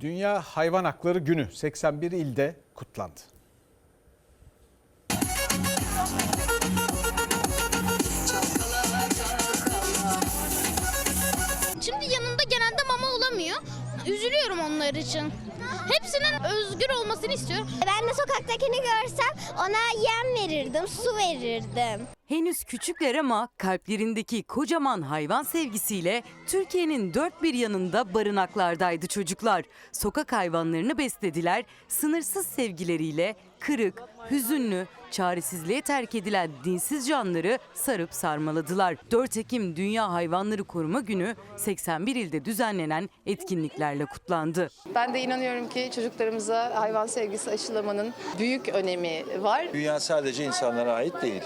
Dünya Hayvan Hakları Günü 81 ilde kutlandı. Şimdi yanında genelde mama olamıyor. Üzülüyorum onlar için. Hepsinin özgür olmasını istiyorum. Ben de sokaktakini görsem ona yem verirdim, su verirdim. Henüz küçükler ama kalplerindeki kocaman hayvan sevgisiyle Türkiye'nin dört bir yanında barınaklardaydı çocuklar. Sokak hayvanlarını beslediler, sınırsız sevgileriyle kırık, hüzünlü, çaresizliğe terk edilen dinsiz canları sarıp sarmaladılar. 4 Ekim Dünya Hayvanları Koruma Günü 81 ilde düzenlenen etkinliklerle kutlandı. Ben de inanıyorum ki çocuklarımıza hayvan sevgisi aşılamanın büyük önemi var. Dünya sadece insanlara ait değil.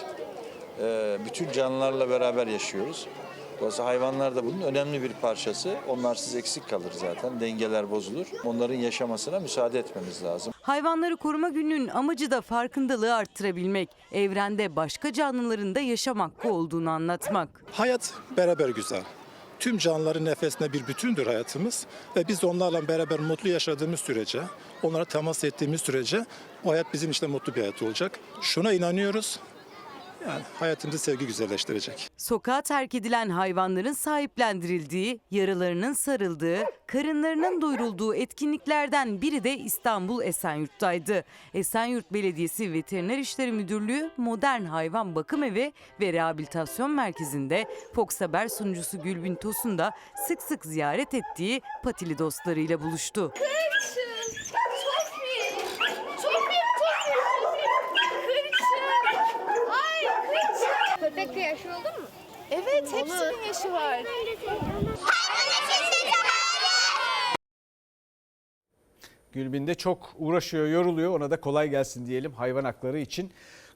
Ee, Bütün canlılarla beraber yaşıyoruz. Dolayısıyla hayvanlar da bunun önemli bir parçası. Onlarsız eksik kalır zaten. Dengeler bozulur. Onların yaşamasına müsaade etmemiz lazım. Hayvanları koruma gününün amacı da farkındalığı arttırabilmek, evrende başka canlıların da yaşam hakkı olduğunu anlatmak. Hayat beraber güzel. Tüm canlıların nefesine bir bütündür hayatımız ve biz de onlarla beraber mutlu yaşadığımız sürece, onlara temas ettiğimiz sürece o hayat bizim için de mutlu bir hayat olacak. Şuna inanıyoruz. Yani hayatımızı sevgi güzelleştirecek. Sokağa terk edilen hayvanların sahiplendirildiği, yaralarının sarıldığı, karınlarının doyurulduğu etkinliklerden biri de İstanbul Esenyurt'taydı. Esenyurt Belediyesi Veteriner İşleri Müdürlüğü Modern Hayvan Bakım Evi ve Rehabilitasyon Merkezi'nde Fox Haber sunucusu Gülbin Tosun da sık sık ziyaret ettiği patili dostlarıyla buluştu. Köpek yaşı oldu mu? Evet, hepsinin yaşı var. Gülbin de çok uğraşıyor, yoruluyor. Ona da kolay gelsin diyelim hayvan hakları için.